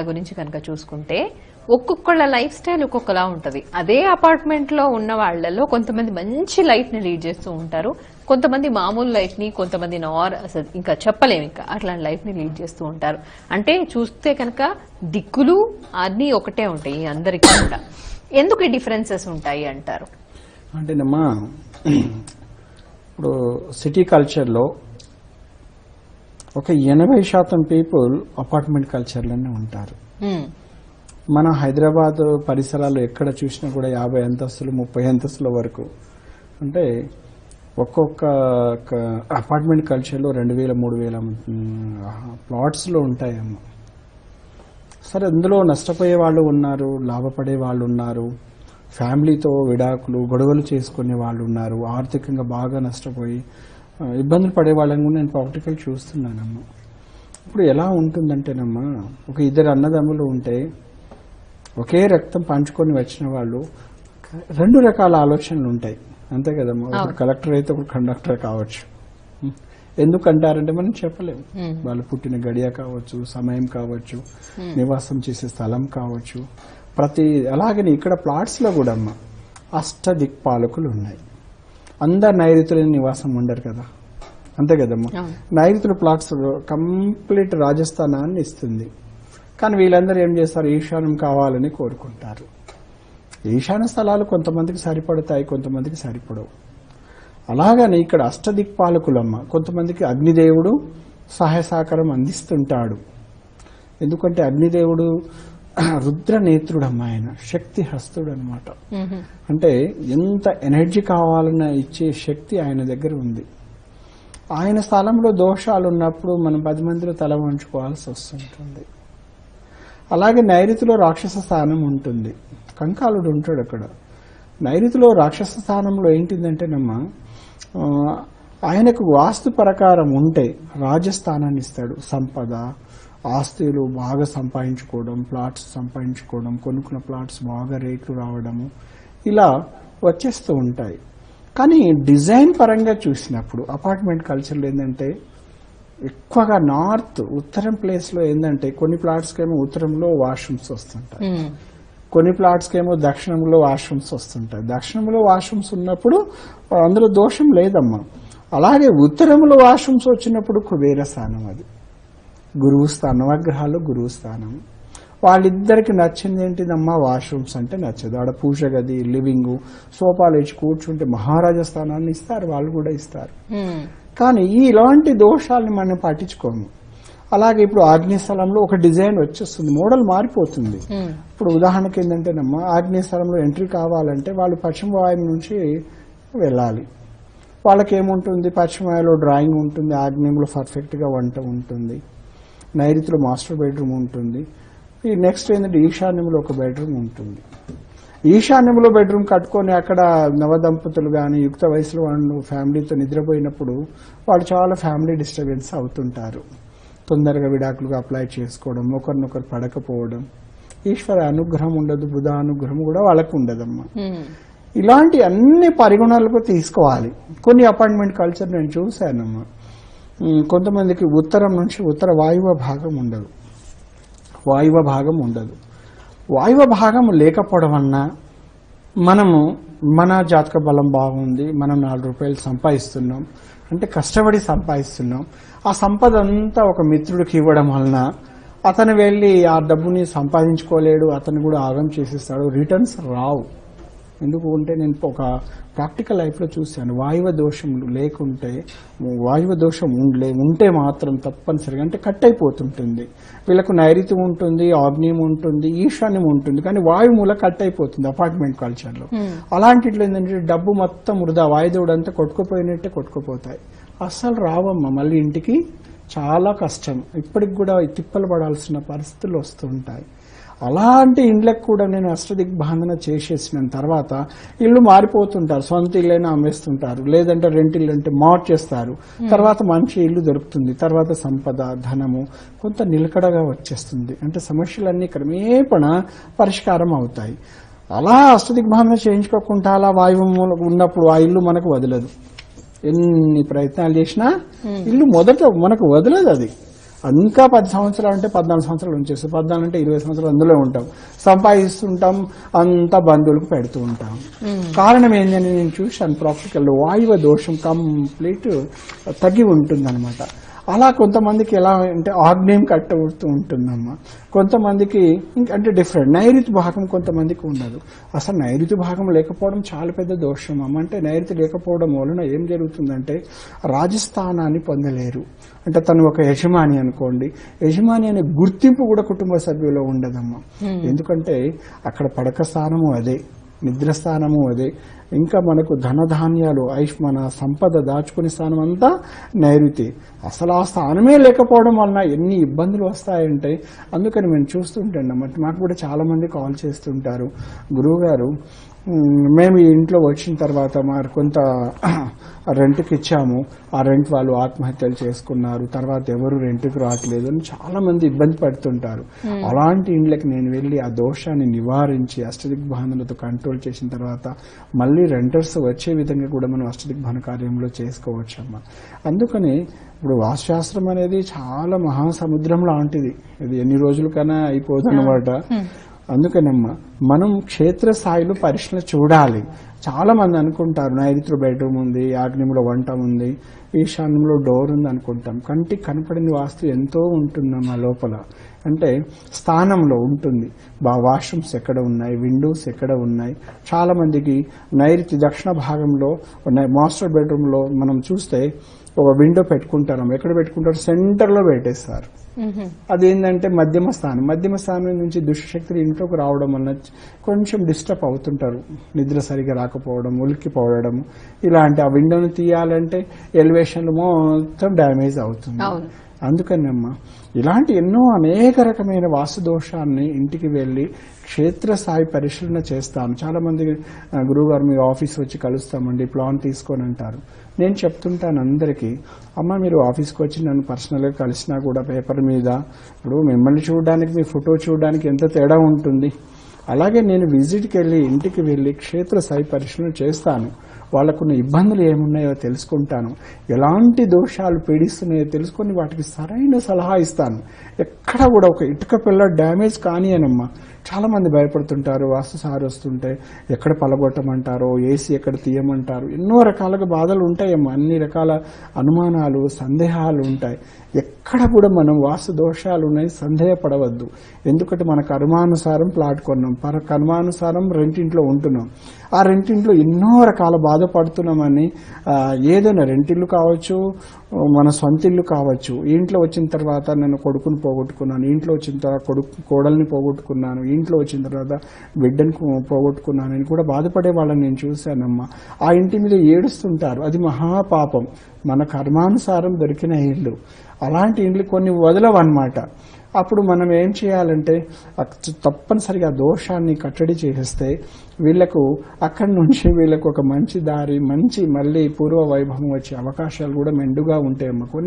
గురించి కనుక చూసుకుంటే ఒక్కొక్కళ్ళ లైఫ్ స్టైల్ ఒక్కొక్కలా ఉంటది. అదే అపార్ట్మెంట్లో ఉన్న వాళ్ళలో కొంతమంది మంచి లైఫ్ని లీడ్ చేస్తూ ఉంటారు. కొంతమంది మామూలు లైఫ్ని కొంతమంది నార్ అసలు ఇంకా చెప్పలేము ఇంకా. అట్లాంటి లైఫ్ని లీడ్ చేస్తూ ఉంటారు. అంటే చూస్తే కనుక దిక్కులు అన్ని ఒకటే ఉంటాయి అందరికీ కూడా. ఎందుకు డిఫరెన్సెస్ ఉంటాయి అంటారు? అంటేనమ్మా ఇప్పుడు సిటీ కల్చర్లో ఒక ఎనభై శాతం పీపుల్ అపార్ట్మెంట్ కల్చర్లోనే ఉంటారు. ఉమ్, మన హైదరాబాద్ పరిసరాలు ఎక్కడ చూసినా కూడా యాభై అంతస్తులు ముప్పై అంతస్తుల వరకు. అంటే ఒక్కొక్క అపార్ట్మెంట్ కల్చర్లో రెండు వేల మూడు వేల ప్లాట్స్లో ఉంటాయమ్మ సరే అందులో నష్టపోయే వాళ్ళు ఉన్నారు లాభపడే వాళ్ళు ఉన్నారు ఫ్యామిలీతో విడాకులు గొడవలు చేసుకునే వాళ్ళు ఉన్నారు ఆర్థికంగా బాగా నష్టపోయి ఇబ్బందులు పడే వాళ్ళని కూడా నేను ప్రాక్టికల్ చూస్తున్నానమ్మా. ఇప్పుడు ఎలా ఉంటుందంటేనమ్మా ఒక ఇద్దరు అన్నదమ్ములు ఉంటే ఒకే రక్తం పంచుకొని వచ్చిన వాళ్ళు రెండు రకాల ఆలోచనలు ఉంటాయి. అంతే కదమ్మా ఒకడు కలెక్టర్ అయితే ఒకడు కండక్టర్ కావచ్చు. ఉం. ఎందుకు అంటారంటే మనం చెప్పలేము. వాళ్ళు పుట్టిన గడియ కావచ్చు సమయం కావచ్చు నివాసం చేసే స్థలం కావచ్చు. ప్రతి అలాగని ఇక్కడ ప్లాట్స్లో కూడా అమ్మ అష్ట దిక్పాలకులు ఉన్నాయి. అందరు నైరుతుల నివాసం ఉండరు కదా. అంతే కదమ్మా. నైరుతుల ప్లాట్స్ కంప్లీట్ రాజస్థానాన్ని ఇస్తుంది. కానీ వీళ్ళందరూ ఏం చేస్తారు? ఈశాన్యం కావాలని కోరుకుంటారు. ఈశాన్య స్థలాలు కొంతమందికి సరిపడతాయి కొంతమందికి సరిపడవు. అలాగని ఇక్కడ అష్టదిక్పాలకులమ్మ కొంతమందికి అగ్నిదేవుడు సహాయ సహకారం అందిస్తుంటాడు. ఎందుకంటే అగ్నిదేవుడు రుద్ర నేత్రుడమ్మ ఆయన శక్తి హస్తుడు అనమాట అంటే ఎంత ఎనర్జీ కావాలన్న ఇచ్చే శక్తి ఆయన దగ్గర ఉంది. ఆయన స్థలంలో దోషాలు ఉన్నప్పుడు మనం పది మందిలో తల వంచుకోవాల్సి వస్తుంటుంది. అలాగే నైరుతిలో రాక్షస స్థానం ఉంటుంది. కంకాలుడు ఉంటాడు అక్కడ. నైరుతిలో రాక్షస స్థానంలో ఏంటిదంటేనమ్మా ఆయనకు వాస్తు ప్రకారం ఉంటే రాజస్థానాన్ని ఇస్తాడు సంపద ఆస్తులు బాగా సంపాదించుకోవడం ప్లాట్స్ సంపాదించుకోవడం కొనుక్కున్న ప్లాట్స్ బాగా రేట్లు రావడము ఇలా వచ్చేస్తూ ఉంటాయి. కానీ డిజైన్ పరంగా చూసినప్పుడు అపార్ట్మెంట్ కల్చర్లో ఏంటంటే ఎక్కువగా నార్త్ ఉత్తరం ప్లేస్లో ఏంటంటే కొన్ని ప్లాట్స్కి ఏమో ఉత్తరంలో వాష్రూమ్స్ వస్తుంటాయి. కొన్ని ప్లాట్స్కి ఏమో దక్షిణంలో వాష్రూమ్స్ వస్తుంటాయి. దక్షిణంలో వాష్రూమ్స్ ఉన్నప్పుడు అందులో దోషం లేదమ్మా. అలాగే ఉత్తరంలో వాష్రూమ్స్ వచ్చినప్పుడు కుబేర స్థానం అది. గురువు స్థానం నవగ్రహాలు గురువు స్థానం. వాళ్ళిద్దరికి నచ్చింది ఏంటిదమ్మా? వాష్రూమ్స్ అంటే నచ్చదు. ఆడ పూజ గది లివింగ్ సోఫాలు వేసి కూర్చుంటే మహారాజా స్థానాన్ని ఇస్తారు వాళ్ళు కూడా ఇస్తారు. కానీ ఈ ఇలాంటి దోషాలని మనం పట్టించుకోము. అలాగే ఇప్పుడు ఆగ్నేయ స్థలంలో ఒక డిజైన్ వచ్చేస్తుంది మోడల్ మారిపోతుంది. ఇప్పుడు ఉదాహరణకి ఏంటంటేనమ్మా ఆగ్నేయ స్థలంలో ఎంట్రీ కావాలంటే వాళ్ళు పశ్చిమ వాయువు నుంచి వెళ్ళాలి. వాళ్ళకి ఏముంటుంది పశ్చిమ వాయువులో డ్రాయింగ్ ఉంటుంది ఆగ్నేయంలో పర్ఫెక్ట్గా వంట ఉంటుంది. నైరుతిలో మాస్టర్ బెడ్రూమ్ ఉంటుంది. ఈ నెక్స్ట్ ఏంటంటే ఈశాన్యంలో ఒక బెడ్రూమ్ ఉంటుంది. ఈశాన్యంలో బెడ్రూమ్ కట్టుకొని అక్కడ నవదంపతులు కానీ యుక్త వయసులో వాళ్ళు ఫ్యామిలీతో నిద్రపోయినప్పుడు వాళ్ళు చాలా ఫ్యామిలీ డిస్టర్బెన్స్ అవుతుంటారు. తొందరగా విడాకులుగా అప్లై చేసుకోవడం ఒకరినొకరు పడకపోవడం. ఈశ్వర అనుగ్రహం ఉండదు బుధ అనుగ్రహం కూడా వాళ్ళకు ఉండదమ్మా. ఇలాంటి అన్ని పరిగణనలకు తీసుకోవాలి. కొన్ని అపార్ట్మెంట్ కల్చర్ నేను చూశానమ్మా. కొంతమందికి ఉత్తరం నుంచి ఉత్తర వాయువ భాగం ఉండదు. వాయువ భాగం ఉండదు. వాయువ భాగం లేకపోవడం వలన మనము మన జాతక బలం బాగుంది మనం నాలుగు రూపాయలు సంపాదిస్తున్నాం అంటే కష్టపడి సంపాదిస్తున్నాం. ఆ సంపద అంతా ఒక మిత్రుడికి ఇవ్వడం వలన అతను వెళ్ళి ఆ డబ్బుని సంపాదించుకోలేడు అతను కూడా ఆగం చేసేస్తాడు రిటర్న్స్ రావు. ఎందుకు అంటే నేను ఒక ప్రాక్టికల్ లైఫ్లో చూశాను. వాయువ దోషం లేకుంటే వాయువ దోషం ఉండలే ఉంటే మాత్రం తప్పనిసరిగా అంటే కట్ అయిపోతుంటుంది. వీళ్ళకు నైరుతి ఉంటుంది ఆగ్నేయం ఉంటుంది ఈశాన్యం ఉంటుంది కానీ వాయు మూల కట్ అయిపోతుంది అపార్ట్మెంట్ కల్చర్లో అలాంటిట్లో ఏంటంటే డబ్బు మొత్తం వృధా వాయుదేవుడు అంతా కొట్టుకుపోయినట్టే కొట్టుకుపోతాయి. అస్సలు రావమ్మ మళ్ళీ ఇంటికి చాలా కష్టం. ఇప్పటికి కూడా తిప్పలు పడాల్సిన పరిస్థితులు వస్తుంటాయి అలాంటి ఇండ్లకు కూడా నేను అష్టదిగ్బాంధన చేసేసిన తర్వాత ఇల్లు మారిపోతుంటారు. సొంత ఇల్లైనా అమ్మేస్తుంటారు. లేదంటే రెంట్ ఇల్లు అంటే మార్చేస్తారు తర్వాత మంచి ఇల్లు దొరుకుతుంది. తర్వాత సంపద ధనము కొంత నిలకడగా వచ్చేస్తుంది. అంటే సమస్యలన్నీ క్రమేపణ పరిష్కారం అవుతాయి. అలా అష్టదిగ్బాంధన చేయించుకోకుండా అలా వాయువు ఉన్నప్పుడు ఆ ఇల్లు మనకు వదలదు. ఎన్ని ప్రయత్నాలు చేసినా ఇల్లు మొదట మనకు వదలదు అది. ఇంకా పది సంవత్సరాలు అంటే పద్నాలుగు సంవత్సరాలు ఉంచేస్తాం పద్నాలుగు అంటే ఇరవై సంవత్సరాలు అందులో ఉంటాం. సంపాదిస్తుంటాం అంతా బంధువులకు పెడుతూ ఉంటాం. కారణం ఏంటని నేను చూశాను ప్రాక్టికల్ వాయువ దోషం కంప్లీట్ తగ్గి ఉంటుందన్నమాట. అలా కొంతమందికి ఎలా అంటే ఆగ్నేయం కట్టబడుతూ ఉంటుందమ్మా. కొంతమందికి ఇంక- అంటే డిఫరెంట్ నైరుతి భాగం కొంతమందికి ఉండదు. అసలు నైరుతి భాగం లేకపోవడం చాలా పెద్ద దోషం అమ్మ అంటే నైరుతి లేకపోవడం వలన ఏం జరుగుతుందంటే రాజస్థానాన్ని పొందలేరు. అంటే తను ఒక యజమాని అనుకోండి. యజమాని అనే గుర్తింపు కూడా కుటుంబ సభ్యులో ఉండదమ్మా. ఎందుకంటే అక్కడ పడక స్థానము అదే. నిద్ర స్థానము అదే. ఇంకా మనకు ధనధాన్యాలు ఐష్మన సంపద దాచుకునే స్థానం అంతా నైరుతి. అసలు ఆ స్థానమే లేకపోవడం వలన ఎన్ని ఇబ్బందులు వస్తాయంటే అందుకని మేము చూస్తుంటాం మాకు కూడా చాలామంది కాల్ చేస్తుంటారు. గురువుగారు మేము ఈ ఇంట్లో వచ్చిన తర్వాత మరి కొంత రెంట్కి ఇచ్చాము. ఆ రెంట్ వాళ్ళు ఆత్మహత్యలు చేసుకున్నారు. తర్వాత ఎవరు రెంట్కి రావట్లేదు అని చాలా మంది ఇబ్బంది పడుతుంటారు. అలాంటి ఇండ్లకి నేను వెళ్ళి ఆ దోషాన్ని నివారించి అష్టదిగ్భానులతో కంట్రోల్ చేసిన తర్వాత మళ్ళీ రెంటర్స్ వచ్చే విధంగా కూడా మనం అష్టదిగ్భాన కార్యంలో చేసుకోవచ్చు అమ్మ అందుకని ఇప్పుడు వాస్తుశాస్త్రం అనేది చాలా మహాసముద్రం లాంటిది. ఇది ఎన్ని రోజులకైనా అయిపోదు అనమాట అందుకనమ్మా మనం క్షేత్రస్థాయిలో పరిశీలన చూడాలి. చాలా మంది అనుకుంటారు నైరుతిలో బెడ్రూమ్ ఉంది ఆగ్నేయంలో వంట ఉంది ఈశాన్యంలో డోర్ ఉంది అనుకుంటాం. కంటికి కనపడిన వాస్తు ఎంతో ఉంటుందమ్మా లోపల. అంటే స్థానంలో ఉంటుంది. బా వాష్రూమ్స్ ఎక్కడ ఉన్నాయి? విండోస్ ఎక్కడ ఉన్నాయి? చాలా మందికి నైరుతి దక్షిణ భాగంలో మాస్టర్ బెడ్రూమ్లో మనం చూస్తే ఒక విండో పెట్టుకుంటారు ఎక్కడ పెట్టుకుంటారు? సెంటర్లో పెట్టేస్తారు. అదేంటంటే మధ్యమ స్థానం. మధ్యమ స్థానం నుంచి దుష్టశక్తులు ఇంట్లోకి రావడం వల్ల కొంచెం డిస్టర్బ్ అవుతుంటారు. నిద్ర సరిగా రాకపోవడం ఉలిక్కిపోవడం. ఇలాంటి ఆ విండోని తీయాలంటే ఎలివేషన్లు మొత్తం డ్యామేజ్ అవుతుంది. అవును. అందుకనమ్మా ఇలాంటి ఎన్నో అనేక రకమైన వాస్తు దోషాన్ని ఇంటికి వెళ్ళి క్షేత్రస్థాయి పరిశీలన చేస్తాను. చాలా మంది గురువుగారు మీరు ఆఫీస్ వచ్చి కలుస్తామండి ప్లాన్ తీసుకొని అంటారు నేను చెప్తుంటాను అందరికీ అమ్మ మీరు ఆఫీస్కి వచ్చి నన్ను పర్సనల్గా కలిసినా కూడా పేపర్ మీద ఇప్పుడు మిమ్మల్ని చూడడానికి మీ ఫోటో చూడడానికి ఎంత తేడా ఉంటుంది? అలాగే నేను విజిట్కి వెళ్ళి ఇంటికి వెళ్ళి క్షేత్రస్థాయి పరిశీలన చేస్తాను. వాళ్ళకున్న ఇబ్బందులు ఏమున్నాయో తెలుసుకుంటాను. ఎలాంటి దోషాలు పీడిస్తున్నాయో తెలుసుకొని వాటికి సరైన సలహా ఇస్తాను. ఎక్కడ కూడా ఒక ఇటుక పిల్ల డ్యామేజ్ కానియనమ్మా. చాలామంది భయపడుతుంటారు వాస్తు సారి వస్తుంటే ఎక్కడ పలగొట్టమంటారో ఏసీ ఎక్కడ తీయమంటారు ఎన్నో రకాలుగా బాధలు ఉంటాయమ్మా అన్ని రకాల అనుమానాలు సందేహాలు ఉంటాయి. ఎక్కడ కూడా మనం వాస్తు దోషాలు ఉన్నాయి సందేహపడవద్దు. ఎందుకంటే మన కర్మానుసారం ప్లాట్ కొన్నాం పర కర్మానుసారం రెంటింట్లో ఉంటున్నాం. ఆ రెంటింట్లో ఎన్నో రకాల బాధపడుతున్నామని ఏదైనా రెంటిల్లు కావచ్చు మన సొంత ఇల్లు కావచ్చు. ఇంట్లో వచ్చిన తర్వాత నేను కొడుకుని పోగొట్టుకున్నాను. ఇంట్లో వచ్చిన తర్వాత కొడుకు కోడల్ని పోగొట్టుకున్నాను. ఇంట్లో వచ్చిన తర్వాత బిడ్డను పోగొట్టుకున్నాను. అని కూడా బాధపడే వాళ్ళని నేను చూశానమ్మా. ఆ ఇంటి మీద ఏడుస్తుంటారు. అది మహాపాపం. మన కర్మానుసారం దొరికిన ఇల్లు. అలాంటి ఇండ్లు కొన్ని వదలవన్నమాట. అప్పుడు మనం ఏం చేయాలంటే తప్పనిసరిగా దోషాన్ని కట్టడి చేసేస్తే వీళ్ళకు అక్కడి నుంచి వీళ్ళకు ఒక మంచి దారి మంచి మళ్ళీ పూర్వ వైభవం వచ్చే అవకాశాలు కూడా మెండుగా ఉంటాయమ్మా. కొన్ని